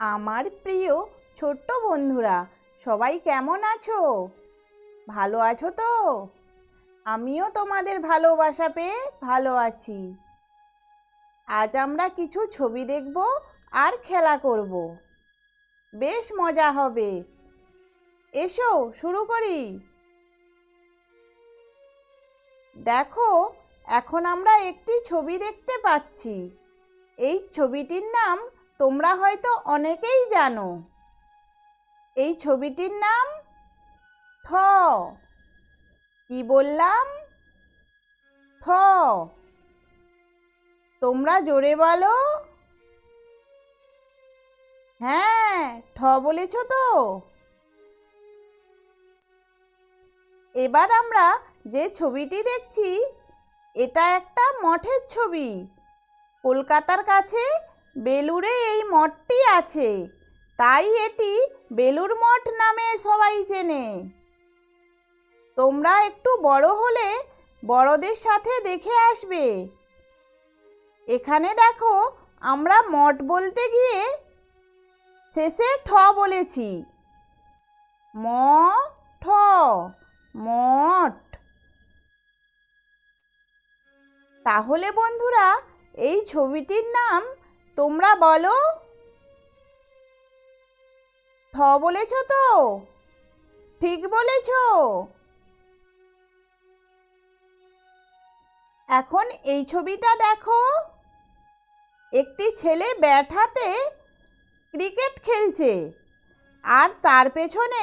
আমার প্রিয় ছোট্ট বন্ধুরা, সবাই কেমন আছো? ভালো আছো তো? আমিও তোমাদের ভালোবাসা পেয়ে ভালো আছি। আজ আমরা কিছু ছবি দেখব আর খেলা করব। বেশ মজা হবে। এসো, শুরু করি। দেখো, এখন আমরা একটি ছবি দেখতে পাচ্ছি। এই ছবিটির নাম তোমরা হয়তো অনেকেই জানো। এই ছবিটির নাম ঠ। কি বললাম? ঠ। তোমরা জোরে বলো। হ্যাঁ ঠ বলেছ তো। এবার আমরা যে ছবিটি দেখছি, এটা একটা মঠের ছবি। কলকাতার কাছে বেলুড়ে এই মঠটি আছে। তাই এটি বেলুর মঠ নামে সবাই চেনে। তোমরা একটু বড় হলে বড়দের সাথে দেখে আসবে। এখানে দেখো, আমরা মঠ বলতে গিয়ে শেষে ঠ বলেছি। ম, ঠ, মঠ। তাহলে বন্ধুরা, এই ছবিটির নাম তোমরা বলো। ঠ বলেছ তো? ঠিক বলেছ। এখন এই ছবিটা দেখো। একটি ছেলে ব্যাট হাতে ক্রিকেট খেলছে আর তার পেছনে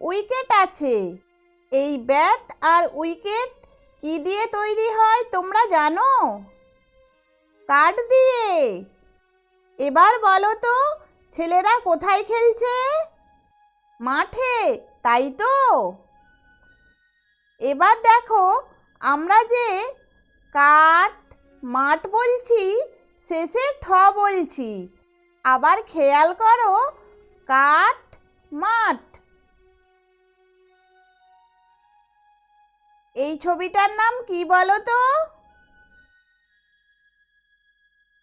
উইকেট আছে। এই ব্যাট আর উইকেট কি দিয়ে তৈরি হয় তোমরা জানো? কাঠ দিয়ে। এবার বলো তো, ছেলেরা কোথায় খেলছে? মাঠে, তাই তো? এবার দেখো, আমরা যে কাঠ, মাঠ বলছি, শেষে ঠ বলছি। আবার খেয়াল করো, কাঠ, মাঠ। এই ছবিটার নাম কি বলো তো?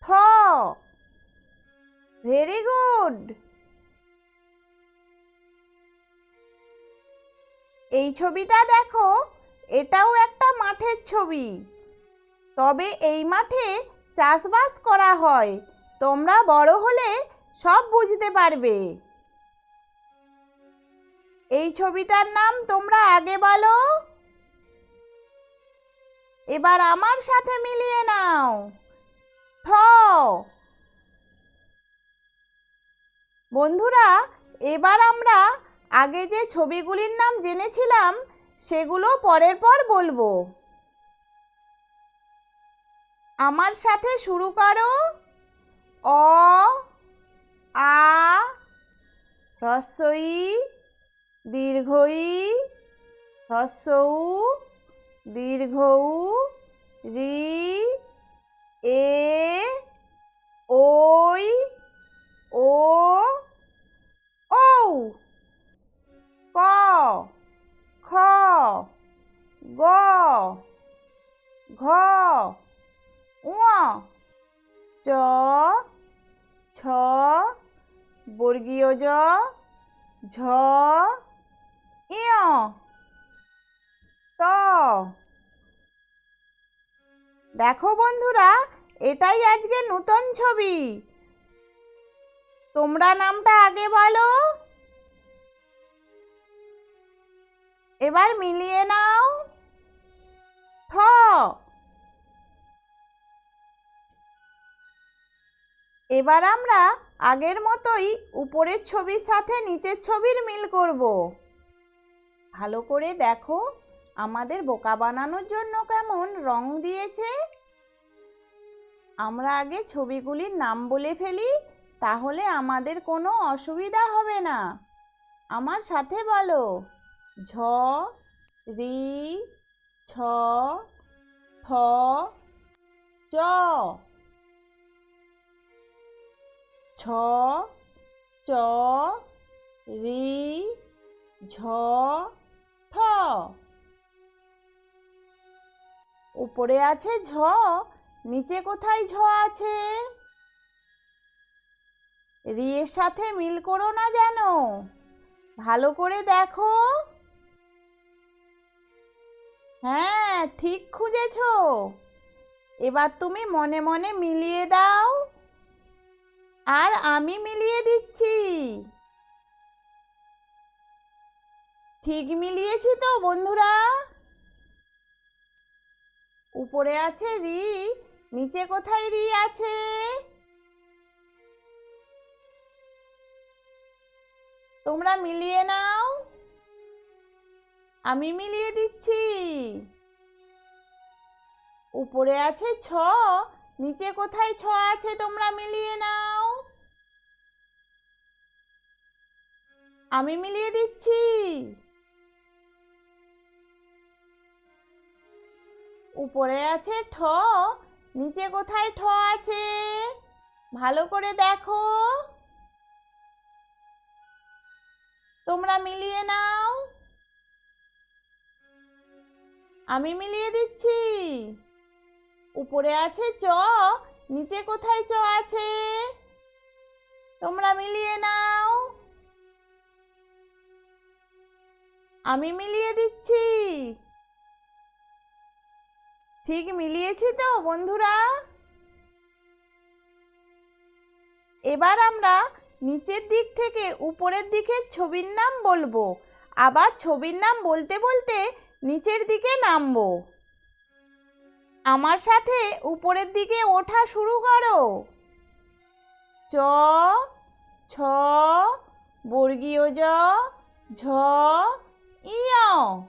ঠ। ভেরি গুড এই ছবিটা দেখো, এটাও একটা মাঠের ছবি। তবে এই মাঠে চাষবাস করা হয়। তোমরা বড় হলে সব বুঝতে পারবে। এই ছবিটার নাম তোমরা আগে বলো। এবার আমার সাথে মিলিয়ে নাও। ঠ বন্ধুরা, এবার আমরা আগে যে ছবিগুলির নাম জেনেছিলাম, সেগুলো পরের পর বলব। আমার সাথে শুরু করো। অ, আ হ্রস্বই দীর্ঘই হ্রস্বউ দীর্ঘউ রি, এ, ওই, ও ঘ, ঙ, চ, ছ, বর্গীয় জ, ঝ, ইয়। ট দেখো বন্ধুরা, এটাই আজকে নূতন ছবি। তোমরা নামটা আগে বলো। এবার মিলিয়ে নাও। ঠ। এবার আমরা আগের মতোই উপরের ছবির সাথে নিচের ছবির মিল করব। ভালো করে দেখো, আমাদের বোকা বানানোর জন্য কেমন রং দিয়েছে। আমরা আগে ছবিগুলির নাম বলে ফেলি, তাহলে আমাদের কোনো অসুবিধা হবে না। আমার সাথে বলো, ঝ, রি, ছ ঠ চ। ছ চ, রি, ঝ, ঠ। উপরে আছে ঝ, নিচে কোথায় ঝ আছে? রিয়ের সাথে মিল করো না যেন। ভালো করে দেখো। হ্যাঁ ঠিক খুঁজেছো। এবার তুমি মনে মনে মিলিয়ে দাও। আর আমি মিলিয়ে দিচ্ছি। ঠিক মিলিয়েছি তো, বন্ধুরা। উপরে আছে রি, নিচে কোথায় রি আছে? তোমরা মিলিয়ে নাও। আমি মিলিয়ে দিচ্ছি। উপরে আছে ছ, নিচে কোথায় ছ আছে তোমরা মিলিয়ে নাও। আমি মিলিয়ে দিচ্ছি। উপরে আছে ঠ, নিচে কোথায় ঠ আছে? ভালো করে দেখো। তোমরা মিলিয়ে নাও। আমি মিলিয়ে দিচ্ছি। উপরে আছে চ, নিচে কোথায় চ আছে? তোমরা মিলিয়ে নাও। আমি মিলিয়ে দিচ্ছি। ঠিক মিলিয়েছি তো, বন্ধুরা। এবার আমরা নিচের দিক থেকে উপরের দিকের ছবির নাম বলব। আবার ছবির নাম বলতে বলতে নিচের দিকে নামবো। আমার সাথে উপরের দিকে ওঠা শুরু করো। চ, ছ, বর্গীয় জ, ঝ ইয়।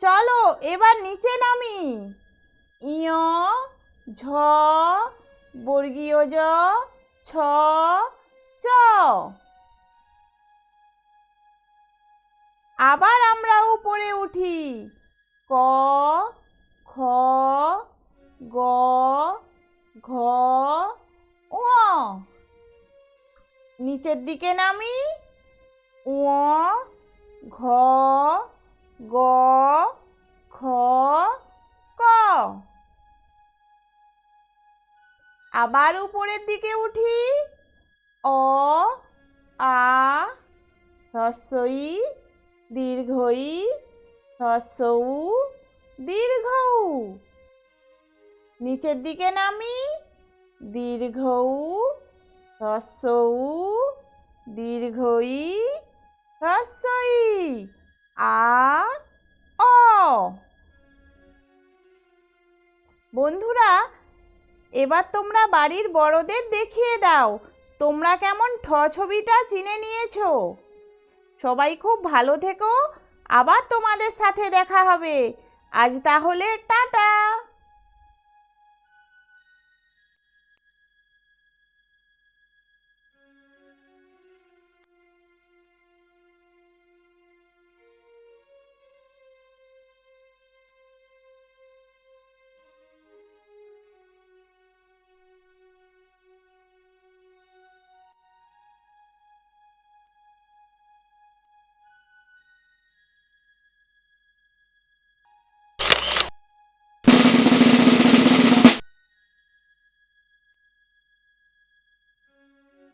চলো, এবার নিচে নামি। ইয়, ঝ বর্গীয় জ ছ, চ। আবার আমরা উপরে উঠি। ক, খ, গ, ঘ ও নিচের দিকে নামি। আবার উপরের দিকে উঠি। অ, আ হ্রস্বই দীর্ঘই হ্রস্বউ দীর্ঘউ নিচের দিকে নামি দীর্ঘউ হ্রস্বউ দীর্ঘই হ্রস্বই আ, অ। বন্ধুরা এবার তোমরা বাড়ির বড়দের দেখিয়ে দাও। তোমরা কেমন ঠ ছবিটা চিনে নিয়েছো। সবাই খুব ভালো থেকো। আবার তোমাদের সাথে দেখা হবে। আজ তাহলে টাটা।